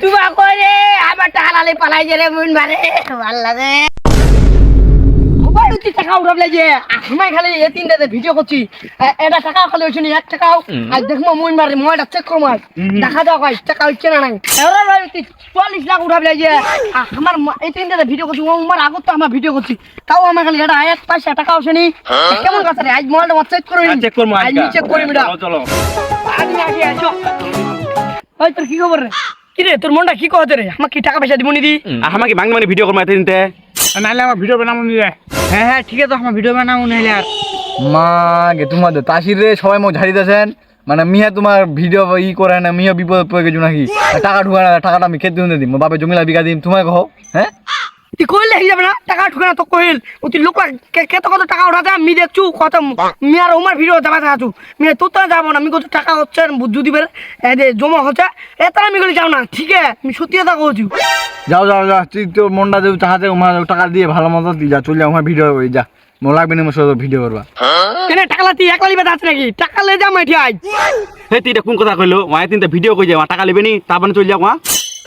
তুবা করে আমার টাকা লালে পালাই যে রে মুন মারে ভালো লাগে মোবাইল উঠি টাকা উঠাবলে যে আমি খালি এ তিন ভিডিও করছি এটা টাকা খালি হচ্ছে না এক টাকাও। আর দেখব মুন মারে মোবাইলটা চেক করব আর। দেখা যাও ভাই টাকা হচ্ছে না নাই। এবার ভাই তুই চল্লিশ লাখ উঠাবলে যে আমার এই তিন দাদা ভিডিও করছি ও আমার আগত তো আমার ভিডিও করছি। তাও আমার খালি এটা এক পয়সা টাকা হচ্ছে কেমন কথা রে? আজ মোবাইলটা চেক করে চেক করব আজ চেক করি মিটা চলো চলো। আজ আগে আসো ওই তোর কি খবর রে? কি রে তোর মনটা কি কহতে রে? আমাকে কি টাকা পয়সা দিব নি দি আমাকে বাংলা মানে ভিডিও করব দিনতে। তে নাহলে আমার ভিডিও বানাবো নিয়ে হ্যাঁ হ্যাঁ ঠিক আছে আমার ভিডিও বানাবো নাহলে আর। মা গে তোমাদের তাসির রে সবাই মোক ঝাড়ি দেন মানে মিয়া তোমার ভিডিও ই করে না মিয়া বিপদ পড়ে গেছো নাকি? টাকা ঢুকা না টাকাটা আমি খেতে দিম বাপে জমিলা বিঘা দিম তোমায় কহ হ্যাঁ? তুই কইলে হয়ে যাবে না টাকা ঠুকে না তো কইল ও তুই লোক কত কত টাকা উঠাতে আমি দেখছু কত মিয়ার উমার ভিডিও যাবা থাকছু মিয়া তোর তো যাব না আমি কত টাকা হচ্ছে বুদ্ধি দিবে এই জমা হচ্ছে এত আমি গেলে যাও না ঠিক আছে? আমি সত্যি কথা কইছি। যাও যাও যাও তুই তো মনটা দেব চাহাতে আমার টাকা দিয়ে ভালো মতো যা চলে যা আমার ভিডিও করে যা। মো লাগবে না মোর ভিডিও করবা। কেন টাকা লাতি একলা লিবে যাচ্ছে নাকি? টাকা লে যা মাইটি আজ হে তুই এটা কোন কথা কইলো? মায়ের তিনটা ভিডিও কই যাও টাকা নেবে নি তারপরে চলে যাও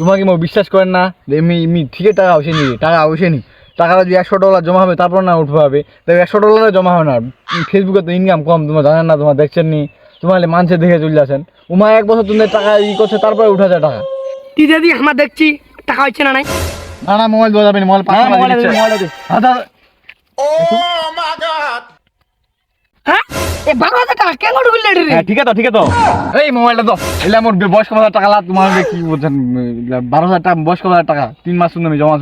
তোমাকে মো বিশ্বাস করেন না যে এমনি এমনি ঠিকই টাকা আসেনি টাকা আসেনি টাকাটা যদি একশো ডলার জমা হবে তারপর না উঠবে হবে তবে একশো ডলার জমা হবে না। ফেসবুকে তো ইনকাম কম তোমার জানেন না তোমার দেখছেন নি তোমার মানুষের দেখে চলে আসেন। উমা এক বছর তুমি টাকা ই করছে তারপরে উঠা যায় টাকা। তুই দিদি আমার দেখছি টাকা হচ্ছে না নাই? না না মোবাইল দেওয়া যাবে না মোবাইল মোবাইল মোবাইল দে। দিচ্ছে। আচ্ছা হ্যাঁ এ বারো হাজার টাকা কেন ঢুকলে রে? হ্যাঁ ঠিক আছে ঠিক আছে। এই মোবাইলটা তো এলে আমার বয়স্ক হাজার টাকা লাগ তোমার কি বলছেন বারো হাজার টাকা বয়স্ক হাজার টাকা তিন মাস শুনে আমি জমা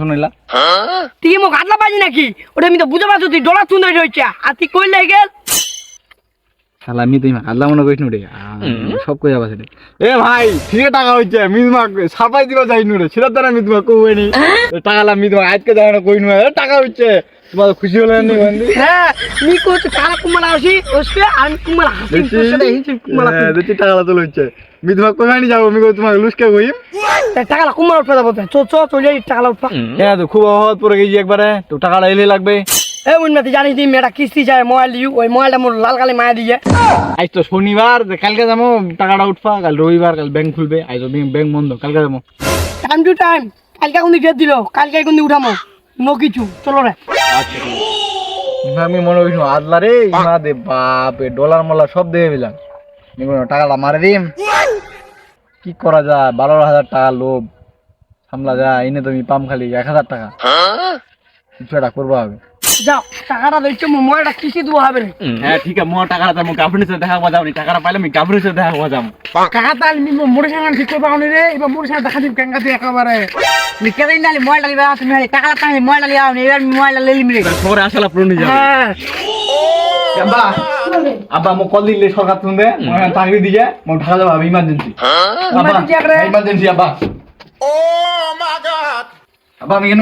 তুই মোক আদলা পাজি নাকি? ওটা আমি তো পারছ তুই ডলার চুন্দর রয়েছে। আর তুই কইলে গেল? শালা আমি তুই আল্লাহ মনে করিস নুরে সব কই যাবা সেটা। এ ভাই ঠিক টাকা মিজমা দিবা যাই নুরে সেটা দ্বারা মিজমা টাকা লা মিজমা আজকে জানা কই নু টাকা হচ্ছে তোমার খুশি হলে নি হ্যাঁ নি কোচ কালা কুমালা আসি ওসবে আমি কুমালা হাসি দেখছি। তোর সাথে হিংসি কুমালা হ্যাঁ, দেখছি টাকা লা তোলা হচ্ছে। মিজমা কই নি আমি কই তোমাকে লুসকে কইম? টাকালা উঠবে যাব চো চো চলে টাকালা উঠবা। হ্যাঁ তো খুব অভাব পড়ে গেছি একবারে। তো টাকাটা এলে লাগবে। এ উন্নতি জানিস তুই মেয়েটা কিস্তি চায় মোবাইল দিও ওই মোবাইলটা মোর লাল কালে মায়া দিয়ে। আজ তো শনিবার কালকে যাব টাকাটা উঠবা কাল রবিবার কাল ব্যাংক খুলবে আজ তো ব্যাংক বন্ধ কালকে যাব। টাইম টু টাইম কালকে কোন ডেট দিল কালকে কোন উঠামো নো কিছু চলো রে। আমি মনে করিস আদলা রে ইমা দে বাপে ডলার মলা সব দিয়ে দিলাম। টাকাটা মারে দিম। কি করা যায়? বারো হাজার টাকা লোভ। সামলা যায় এনে তুমি পাম খালি এক হাজার টাকা। কিছু একটা করব হবে। যাও টাকাটা দিচ্ছে মোর মোবাইলটা কিস্তি দেবো হবে হ্যাঁ ঠিক আছে মোর টাকাটা তো গার্লফ্রেন্ডের সাথে দেখা করব যাও নি টাকাটা পাইলে আমি গার্লফ্রেন্ডের সাথে দেখা করব যাও কাকা তাল মোটর সাইকেল ঠিক করবা রে এবার মোটর সাইকেল দেখা দিব কেঙ্গা দিয়ে একেবারে। লিখে দিন নালি মোবাইলটা লিবা তুমি টাকা টাকা মোবাইলটা লিয়া এবার মোবাইলটা আসলে পূরণ হয়ে যাবে। হ্যাঁ। আব্বা আব্বা মোক কল দিলে সরকার তুমি চাকরি দিয়ে মোক ঢাকা যাব ইমার্জেন্সি Emergency একরে। ইমার্জেন্সি আব্বা। আব্বা আমি কেন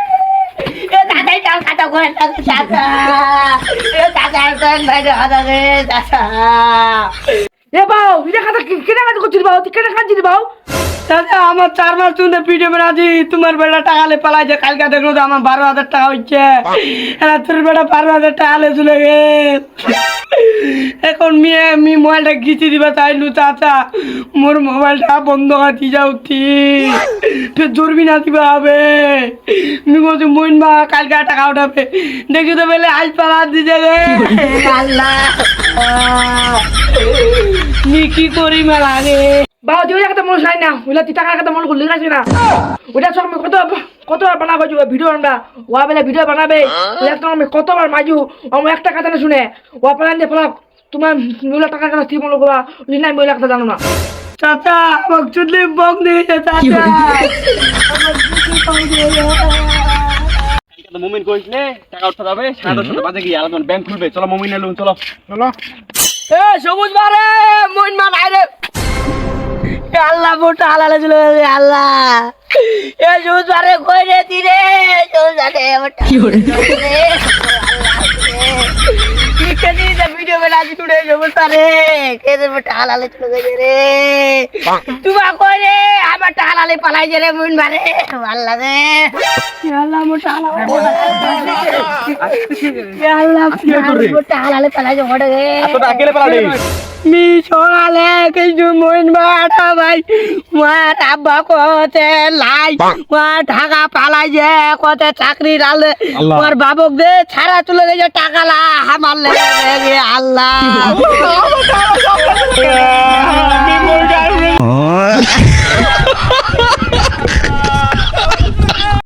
লাগতে না কাল ঢাকা চলে গেছে এ বাউ, এটা খাতা কেটে কাজ করছিস বাউ? তুই কেটে কাঁদছিস বাউ? দাদা আমার চার মাস তুমি পিঠে বেড়াচ্ছি তোমার বেটা টাকালে পালাইছে কালকে দেখল তো আমার বারো হাজার টাকা হচ্ছে এরা তোর বেটা বারো হাজার টাকা লে চলে গেল। এখন মেয়ে আমি মোবাইলটা গিচি দিবা চাইলু চাচা। মোর মোবাইলটা বন্ধ হাতি যাও তুই ফের জরবি না দিবা হবে। আমি বলছি মইন মা কালকে টাকা উঠাবে। দেখি তো বেলে আজ পালা দিছে রে আল্লাহ। নি কি করি মেলা রে? বাবা দিও একটা মনে চাই না। ওইলা তুই টাকার কথা মনে করলি না না। ওইটা সব আমি কত কতবার বানাবো যে ভিডিও আনবা ওয়া বেলা ভিডিও বানাবে। ওইটা তো আমি কতবার মাজু আমি একটা কথা না শুনে। ওয়া প্ল্যান দিয়ে ফেলা তোমার ওইলা টাকার কথা ঠিক মনে করবা ওই না আমি ওইলা কথা জানো না। চাচা আমাকে চুদলি বক দিয়েছে চাচা। মুমিন কইস নে টাকা উঠতে যাবে সাড়ে দশটা বাজে গিয়ে আলাদা ব্যাংক খুলবে। চলো মুমিন এলুন চলো। চলো। এ সবুজ বারে মইন মা নাই রে আল্লাহ মোটা হালালে চলে গেছে আল্লাহ। এ সুজারে কই রে দিরে সুজারে কি হরে কেদি দে ভিডিও বনা দি টুডে জব সারে কেদে মোটা হালালে চলে গেছে রে তুবা কই রে? আমার টালালে পালাই যে রে মুন মারে আল্লাহ রে। আল্লাহ মোটা হালালে আল্লাহ মোটা হালালে পালাই যে হড়ে রে। তোটা আকেলে পালা নেই মি সকালে কিছু মন বাটা ভাই মার আব্বা কতে লাই মার ঢাকা পালাই যে কতে চাকরি ডালে। মার বাবক দে ছাড়া চলে গেছে টাকা লা আমার লেগে আল্লাহ।